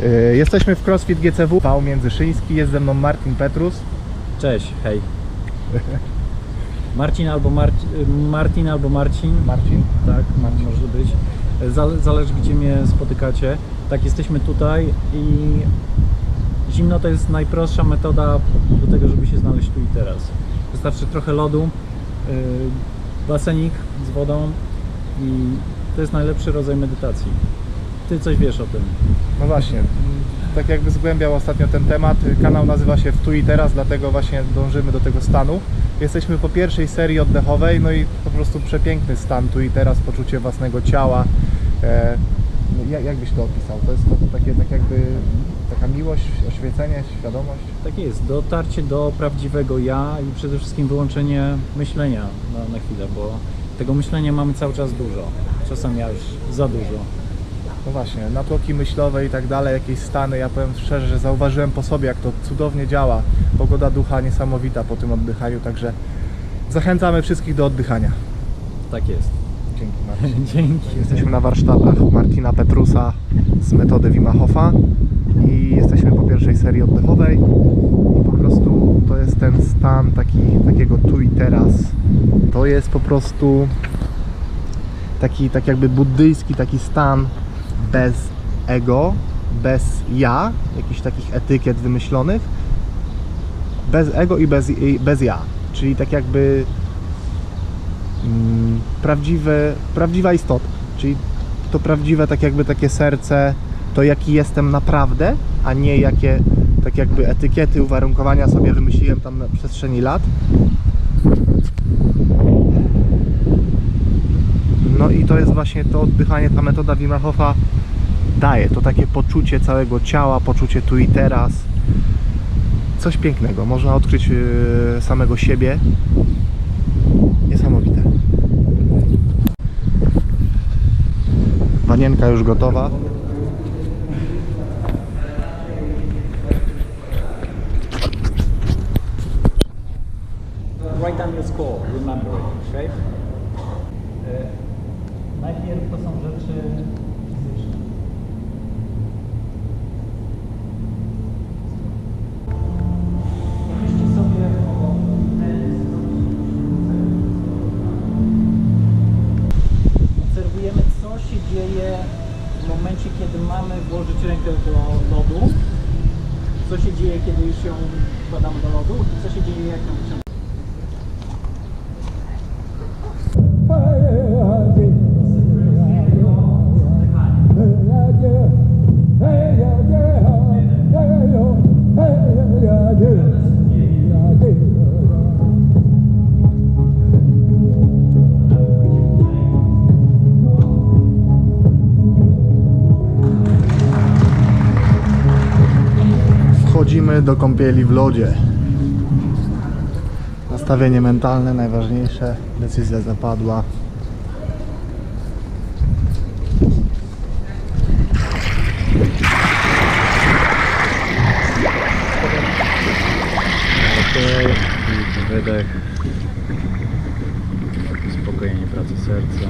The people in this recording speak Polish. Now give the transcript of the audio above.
Yy, Jesteśmy w CrossFit GCW, Wał Międzyszyński, jest ze mną Martin Petrus. Cześć, hej. Marcin albo Marci, Martin albo Marcin. Marcin? Tak, Marcin. może być. Zale- Zależy gdzie mnie spotykacie. Tak, jesteśmy tutaj i zimno to jest najprostsza metoda do tego, żeby się znaleźć tu i teraz. Wystarczy trochę lodu, yy, basenik z wodą i to jest najlepszy rodzaj medytacji. Ty coś wiesz o tym. No właśnie, tak jakby zgłębiał ostatnio ten temat. Kanał nazywa się W tu i teraz, dlatego właśnie dążymy do tego stanu. Jesteśmy po pierwszej serii oddechowej, no i po prostu przepiękny stan tu i teraz, poczucie własnego ciała. E, no jak, jak byś to opisał? To jest to takie tak jakby taka miłość, oświecenie, świadomość. Tak jest, dotarcie do prawdziwego ja i przede wszystkim wyłączenie myślenia na, na chwilę, bo tego myślenia mamy cały czas dużo. Czasami aż za dużo. No właśnie, natłoki myślowe i tak dalej, jakieś stany. Ja powiem szczerze, że zauważyłem po sobie, jak to cudownie działa. Pogoda ducha niesamowita po tym oddychaniu, także zachęcamy wszystkich do oddychania. Tak jest. Dzięki Marcin. Dzięki. Jesteśmy na warsztatach Martina Petrusa z metody Wima Hofa i jesteśmy po pierwszej serii oddechowej i po prostu to jest ten stan taki, takiego tu i teraz. To jest po prostu taki tak jakby buddyjski taki stan bez ego, bez ja, jakichś takich etykiet wymyślonych, bez ego i bez, i bez ja, czyli tak jakby mm, prawdziwe, prawdziwa istota, czyli to prawdziwe tak jakby takie serce, to jaki jestem naprawdę, a nie jakie tak jakby etykiety, uwarunkowania sobie wymyśliłem tam na przestrzeni lat. To jest właśnie to oddychanie, ta metoda Hofa daje, to takie poczucie całego ciała, poczucie tu i teraz. Coś pięknego, można odkryć yy, samego siebie. Niesamowite. Wanienka już gotowa. Write down your score, remember it, okay? Najpierw to są rzeczy fizyczne. Pomyślcie sobie o Obserwujemy, co się dzieje w momencie, kiedy mamy włożyć rękę do lodu, co się dzieje, kiedy już ją wkładamy do lodu i co się dzieje, jak ją wyciągamy. wchodzimy do kąpieli w lodzie. Nastawienie mentalne najważniejsze, decyzja zapadła. Wydech. Spokojnie pracy serca.